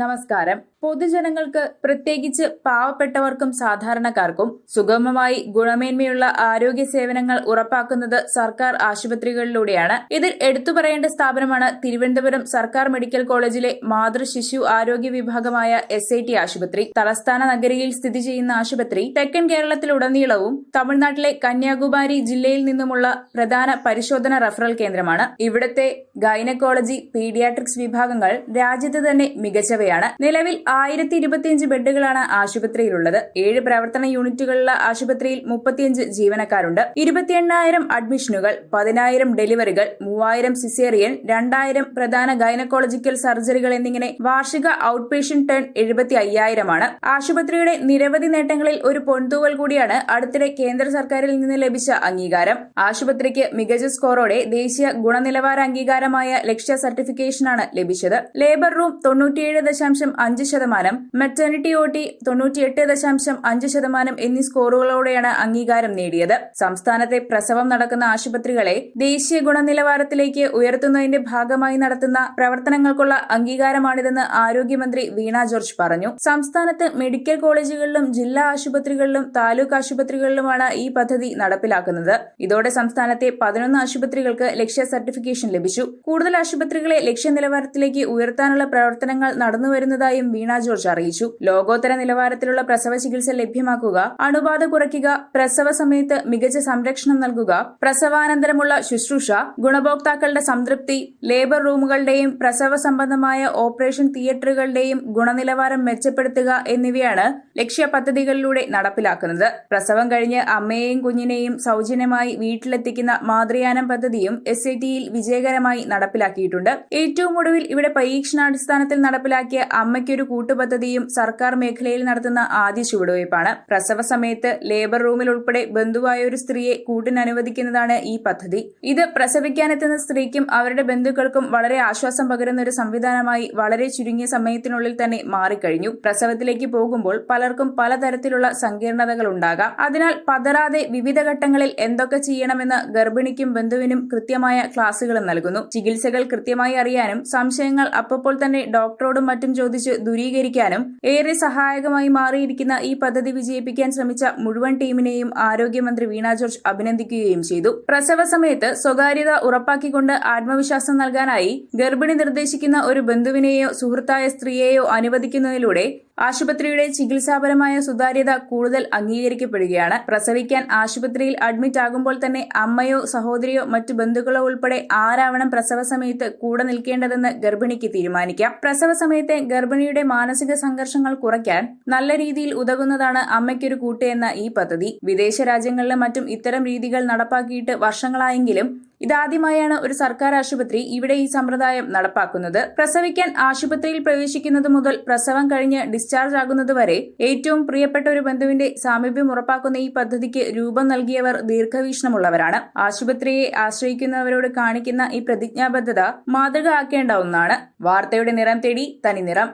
നമസ്കാരം. പൊതുജനങ്ങൾക്ക് പ്രത്യേകിച്ച് പാവപ്പെട്ടവർക്കും സാധാരണക്കാർക്കും സുഗമമായി ഗുണമേന്മയുള്ള ആരോഗ്യ സേവനങ്ങൾ ഉറപ്പാക്കുന്നത് സർക്കാർ ആശുപത്രികളിലൂടെയാണ്. ഇതിൽ എടുത്തു പറയേണ്ട സ്ഥാപനമാണ് തിരുവനന്തപുരം സർക്കാർ മെഡിക്കൽ കോളേജിലെ മാതൃ ശിശു ആരോഗ്യ വിഭാഗമായ എസ് ഐ ടി ആശുപത്രി. തലസ്ഥാന നഗരിയിൽ സ്ഥിതി ചെയ്യുന്ന ആശുപത്രി. തെക്കൻ കേരളത്തിലുടനീളവും തമിഴ്നാട്ടിലെ കന്യാകുമാരി ജില്ലയിൽ നിന്നുമുള്ള പ്രധാന പരിശോധന റഫറൽ കേന്ദ്രമാണ്. ഇവിടത്തെ ഗൈനക്കോളജി പീഡിയാട്രിക്സ് വിഭാഗങ്ങൾ രാജ്യത്ത് തന്നെ മികച്ചവയാണ് നിലവിൽ ആയിരത്തി ഇരുപത്തിയഞ്ച് ബെഡുകളാണ് ആശുപത്രിയിലുള്ളത്. ഏഴ് പ്രവർത്തന യൂണിറ്റുകളുള്ള ആശുപത്രിയിൽ മുപ്പത്തിയഞ്ച് ജീവനക്കാരുണ്ട്. ഇരുപത്തിയെണ്ണായിരം അഡ്മിഷനുകൾ പതിനായിരം ഡെലിവറികൾ മൂവായിരം സിസേറിയൻ രണ്ടായിരം പ്രധാന ഗൈനക്കോളജിക്കൽ സർജറികൾ എന്നിങ്ങനെ വാർഷിക ഔട്ട് പേഷ്യന്റ് ടേൺ എഴുപത്തി അയ്യായിരമാണ് ആശുപത്രിയുടെ നിരവധി നേട്ടങ്ങളിൽ ഒരു പൊൻതൂവൽ കൂടിയാണ് അടുത്തിടെ കേന്ദ്ര സർക്കാരിൽ നിന്ന് ലഭിച്ച അംഗീകാരം. ആശുപത്രിക്ക് മികച്ച സ്കോറോടെ ദേശീയ ഗുണനിലവാര അംഗീകാരമായ ലക്ഷ്യ സർട്ടിഫിക്കേഷനാണ് ലഭിച്ചത്. ലേബർ റൂം തൊണ്ണൂറ്റിയേഴ് ദശാംശം അഞ്ച് ശതമാനം മെറ്റേണിറ്റി ഒ ടി തൊണ്ണൂറ്റിയെട്ട് ദശാംശം അഞ്ച് ശതമാനം എന്നീ സ്കോറുകളോടെയാണ് അംഗീകാരം നേടിയത്. സംസ്ഥാനത്തെ പ്രസവം നടക്കുന്ന ആശുപത്രികളെ ദേശീയ ഗുണനിലവാരത്തിലേക്ക് ഉയർത്തുന്നതിന്റെ ഭാഗമായി നടത്തുന്ന പ്രവർത്തനങ്ങൾക്കുള്ള അംഗീകാരമാണിതെന്ന് ആരോഗ്യമന്ത്രി വീണ ജോർജ് പറഞ്ഞു. സംസ്ഥാനത്ത് മെഡിക്കൽ കോളേജുകളിലും ജില്ലാ ആശുപത്രികളിലും താലൂക്ക് ആശുപത്രികളിലുമാണ് ഈ പദ്ധതി നടപ്പിലാക്കുന്നത്. ഇതോടെ സംസ്ഥാനത്തെ പതിനൊന്ന് ആശുപത്രികൾക്ക് ലക്ഷ്യ സർട്ടിഫിക്കേഷൻ ലഭിച്ചു. കൂടുതൽ ആശുപത്രികളെ ലക്ഷ്യ നിലവാരത്തിലേക്ക് ഉയർത്താനുള്ള പ്രവർത്തനങ്ങൾ നടന്നുവരുന്നതായും വീണ ജോർജ് അറിയിച്ചു. ലോകോത്തര നിലവാരത്തിലുള്ള പ്രസവ ചികിത്സ ലഭ്യമാക്കുക അണുബാധ കുറയ്ക്കുക പ്രസവ സമയത്ത് മികച്ച സംരക്ഷണം നൽകുക പ്രസവാനന്തരമുള്ള ശുശ്രൂഷ ഗുണഭോക്താക്കളുടെ സംതൃപ്തി ലേബർ റൂമുകളുടെയും പ്രസവ സംബന്ധമായ ഓപ്പറേഷൻ തിയേറ്ററുകളുടെയും ഗുണനിലവാരം മെച്ചപ്പെടുത്തുക എന്നിവയാണ് ലക്ഷ്യ പദ്ധതികളിലൂടെ നടപ്പിലാക്കുന്നത്. പ്രസവം കഴിഞ്ഞ് അമ്മയെയും കുഞ്ഞിനെയും സൗജന്യമായി വീട്ടിലെത്തിക്കുന്ന മാതൃയാനം പദ്ധതിയും എസ് ഐ ടിയിൽ വിജയകരമായി നടപ്പിലാക്കിയിട്ടുണ്ട്. ഏറ്റവും ഒടുവിൽ ഇവിടെ പരീക്ഷണാടിസ്ഥാനത്തിൽ നടപ്പിലാക്കിയ അമ്മയ്ക്കൊരു കൂട്ടുപദ്ധതിയും സർക്കാർ മേഖലയിൽ നടത്തുന്ന ആദ്യ ചുവടുവയ്പ്പാണ് പ്രസവ സമയത്ത് ലേബർ റൂമിൽ ഉൾപ്പെടെ ബന്ധുവായ ഒരു സ്ത്രീയെ കൂട്ടിനനുവദിക്കുന്നതാണ് ഈ പദ്ധതി. ഇത് പ്രസവിക്കാനെത്തുന്ന സ്ത്രീക്കും അവരുടെ ബന്ധുക്കൾക്കും വളരെ ആശ്വാസം പകരുന്ന ഒരു സംവിധാനമായി വളരെ ചുരുങ്ങിയ സമയത്തിനുള്ളിൽ തന്നെ മാറിക്കഴിഞ്ഞു. പ്രസവത്തിലേക്ക് പോകുമ്പോൾ പലർക്കും പലതരത്തിലുള്ള സങ്കീർണതകൾ ഉണ്ടാകാം. അതിനാൽ പതറാതെ വിവിധ ഘട്ടങ്ങളിൽ എന്തൊക്കെ ചെയ്യണമെന്ന് ഗർഭിണിക്കും ബന്ധുവിനും കൃത്യമായ ക്ലാസുകൾ നൽകുന്നു. ചികിത്സകൾ കൃത്യമായി അറിയാനും സംശയങ്ങൾ അപ്പോൾ തന്നെ ഡോക്ടറോടും ചോദിച്ച് ദൂരീകരിക്കാനും ഏറെ സഹായകമായി മാറിയിരിക്കുന്ന ഈ പദ്ധതി വിജയിപ്പിക്കാൻ ശ്രമിച്ച മുഴുവൻ ടീമിനെയും ആരോഗ്യമന്ത്രി വീണ ജോർജ് അഭിനന്ദിക്കുകയും ചെയ്തു. പ്രസവ സമയത്ത് സ്വകാര്യത ഉറപ്പാക്കിക്കൊണ്ട് ആത്മവിശ്വാസം നൽകാനായി ഗർഭിണി നിർദ്ദേശിക്കുന്ന ഒരു ബന്ധുവിനെയോ സുഹൃത്തായ സ്ത്രീയെയോ അനുവദിക്കുന്നതിലൂടെ ആശുപത്രിയുടെ ചികിത്സാപരമായ സുതാര്യത കൂടുതൽ അംഗീകരിക്കപ്പെടുകയാണ്. പ്രസവിക്കാൻ ആശുപത്രിയിൽ അഡ്മിറ്റ് ആകുമ്പോൾ തന്നെ അമ്മയോ സഹോദരിയോ മറ്റു ബന്ധുക്കളോ ഉൾപ്പെടെ ആരാവണം പ്രസവ സമയത്ത് കൂടെ നിൽക്കേണ്ടതെന്ന് ഗർഭിണിക്ക് തീരുമാനിക്കാം. പ്രസവ സമയത്തെ ഗർഭിണിയുടെ മാനസിക സംഘർഷങ്ങൾ കുറയ്ക്കാൻ നല്ല രീതിയിൽ ഉതകുന്നതാണ് അമ്മയ്ക്കൊരു കൂട്ട് എന്ന ഈ പദ്ധതി. വിദേശ രാജ്യങ്ങളിലും മറ്റും ഇത്തരം രീതികൾ നടപ്പാക്കിയിട്ട് വർഷങ്ങളായെങ്കിലും ഇതാദ്യമായാണ് ഒരു സർക്കാർ ആശുപത്രി ഇവിടെ ഈ സമ്പ്രദായം നടപ്പാക്കുന്നത്. പ്രസവിക്കാൻ ആശുപത്രിയിൽ പ്രവേശിക്കുന്നത് മുതൽ പ്രസവം കഴിഞ്ഞ് ഡിസ്ചാർജ് ആകുന്നതുവരെ ഏറ്റവും പ്രിയപ്പെട്ട ഒരു ബന്ധുവിന്റെ സാമീപ്യം ഉറപ്പാക്കുന്ന ഈ പദ്ധതിക്ക് രൂപം നൽകിയവർ ദീർഘവീക്ഷണമുള്ളവരാണ്. ആശുപത്രിയെ ആശ്രയിക്കുന്നവരോട് കാണിക്കുന്ന ഈ പ്രതിജ്ഞാബദ്ധത മാതൃക ആക്കേണ്ട ഒന്നാണ് വാർത്തയുടെ നിറം തേടി തനി നിറം